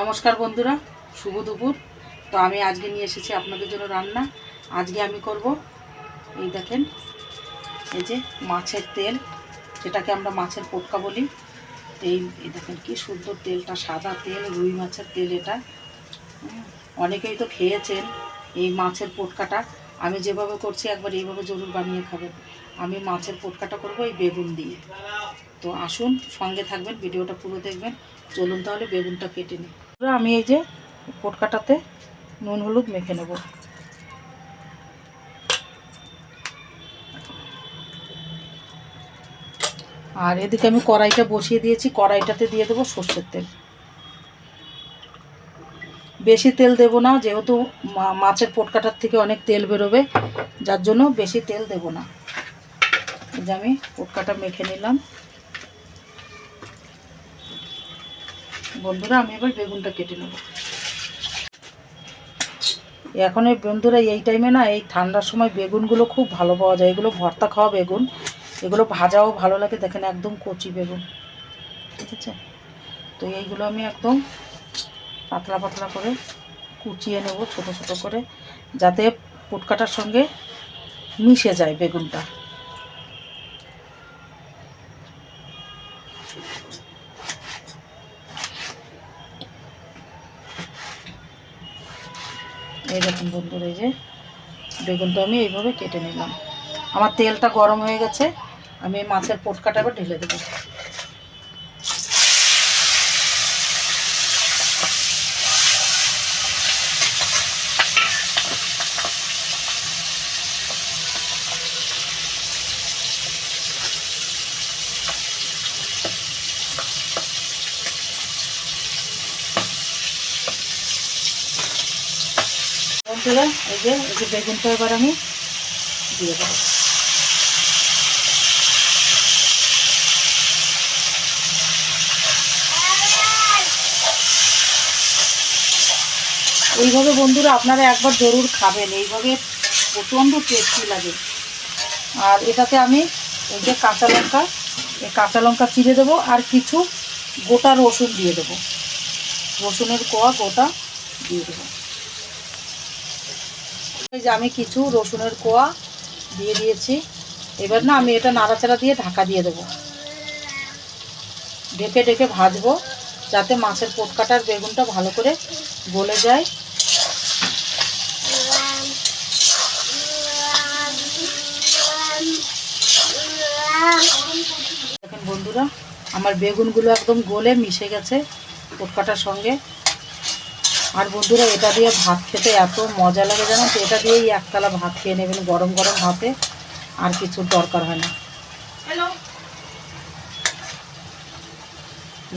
নমস্কার বন্ধুরা, শুভ দুপুর। তো আমি আজকে নিয়ে এসেছি আপনাদের জন্য রান্না। আজকে আমি করব এই দেখেন, এই যে মাছের তেল, যেটাকে আমরা মাছের পোটকা বলি। এই দেখেন কি সুন্দর তেলটা, সাদা তেল, রুই মাছের তেল এটা। অনেকেই তো খেয়েছেন এই মাছের পোটকাটা। আমি যেভাবে করছি একবার এইভাবে জরুর বানিয়ে খাবেন। আমি মাছের পোটকাটা করব এই বেগুন দিয়ে। তো আসুন সঙ্গে থাকবেন, ভিডিওটা পুরো দেখবেন। চলুন তাহলে বেগুনটা কেটে নিই। আমি এই যে পোটকাটাতে নুন হলুদ মেখে নেব। আর এদিকে আমি কড়াইটা বসিয়ে দিয়েছি, কড়াইটাতে দিয়ে দেবো সর্ষের তেল। বেশি তেল দেব না, যেহেতু মাছের পোটকাটার থেকে অনেক তেল বেরোবে, যার জন্য বেশি তেল দেব না। যে আমি পোটকাটা মেখে নিলাম। বন্ধুরা, আমি এবার বেগুনটা কেটে নেব। এখন এই বন্ধুরা, এই টাইমে না, এই ঠান্ডার সময় বেগুনগুলো খুব ভালো পাওয়া যায়। এগুলো ভর্তা খাওয়া বেগুন, এগুলো ভাজাও ভালো লাগে। দেখেন, একদম কচি বেগুন। ঠিক আছে? তো এইগুলো আমি একদম পাতলা পাতলা করে কুচিয়ে নেব, ছোট ছোট করে, যাতে পুটকাটার সঙ্গে মিশে যায় বেগুনটা। এই রকম বন্ধুরা এই যে বেগুনটা আমি এইভাবে কেটে নিলাম। আমার তেলটা গরম হয়ে গেছে, আমি মাছের পোটকাটা এবার ঢেলে দেবো। বন্ধুরা এই যে এই যে বেগুনটা এবার আমি দিয়ে দেবো। এইভাবে বন্ধুরা আপনারা একবার জরুর খাবেন, এইভাবে প্রচণ্ড টেস্টি লাগে। আর এটাতে আমি এই যে কাঁচা লঙ্কা, এই কাঁচা লঙ্কা চিড়ে দেবো আর কিছু গোটা রসুন দিয়ে দেবো। রসুনের কোয়া গোটা দিয়ে দেবো। এই যে আমি কিছু রসুনের কোয়া দিয়ে দিয়েছি। এবার না আমি এটা নাড়াচাড়া দিয়ে ঢাকা দিয়ে দেবো। ঢেকে ঢেকে ভাজবো, যাতে মাছের পোটকাটার বেগুনটা ভালো করে গলে যায়। দেখেন বন্ধুরা, আমার বেগুনগুলো একদম গলে মিশে গেছে পোটকাটার সঙ্গে। আর বন্ধুরা এটা দিয়ে ভাত খেতে এত মজা লাগে জানো তো? এটা দিয়েই একতলা ভাত খেয়ে নেবেন গরম গরম ভাতে আর কিছু দরকার হয় না।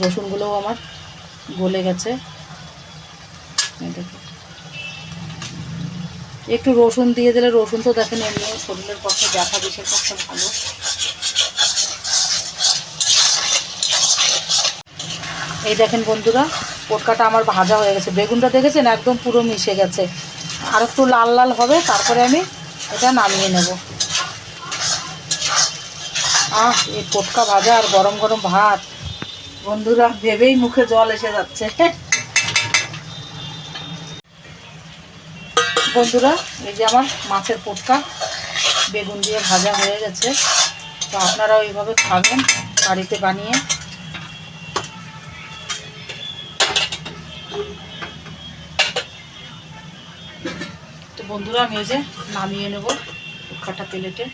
রসুনগুলোও আমার গলে গেছে। দেখো। একটু রসুন দিয়ে দিলে রসুন তো দেখেন এমনি শরীরের পক্ষে ব্যথা বিষের পক্ষে ভালো। এই দেখেন বন্ধুরা পোটকাটা আমার ভাজা হয়ে গেছে। বেগুনটা দেখেছেন? একদম পুরো মিশে গেছে। আর একটু লাল লাল হবে, তারপরে আমি এটা নামিয়ে নেব। আহ, এই পোটকা ভাজা আর গরম গরম ভাত। বন্ধুরা, ভেবেই মুখে জল এসে যাচ্ছে। বন্ধুরা, এই যে আমার মাছের পোটকা বেগুন দিয়ে ভাজা হয়ে গেছে। তো আপনারাও এইভাবে খাবেন, বাড়িতে বানিয়ে। তো বন্ধুরা, আমি যে নামিয়ে নেব কাটা প্লেটে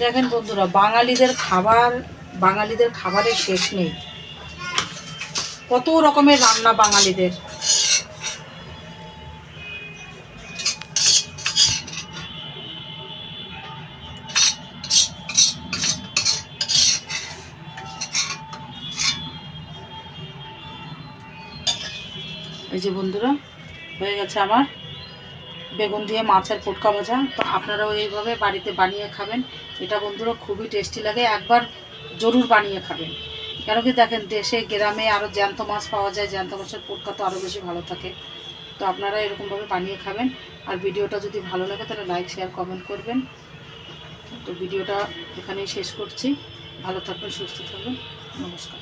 দেখেন বন্ধুরা, বাঙালিদের খাবার, বাঙালিদের খাবারের শেষ নেই। কত রকমের রান্না বাঙালিদের। এই যে বন্ধুরা, হয়ে গেছে আমার বেগুন দিয়ে মাছের পোটকা ভাজা। তো আপনারাও এইভাবে বাড়িতে বানিয়ে খাবেন। এটা বন্ধুরা খুবই টেস্টি লাগে। একবার জরুর বানিয়ে খাবেন। কেন কি দেখেন, দেশে, গ্রামে আরও জ্যান্ত মাছ পাওয়া যায়, জ্যান্ত মাছের পোটকা তো আরও বেশি ভালো থাকে। তো আপনারা এরকমভাবে বানিয়ে খাবেন। আর ভিডিওটা যদি ভালো লাগে, তাহলে লাইক শেয়ার কমেন্ট করবেন। তো ভিডিওটা এখানেই শেষ করছি। ভালো থাকবেন, সুস্থ থাকবেন। নমস্কার।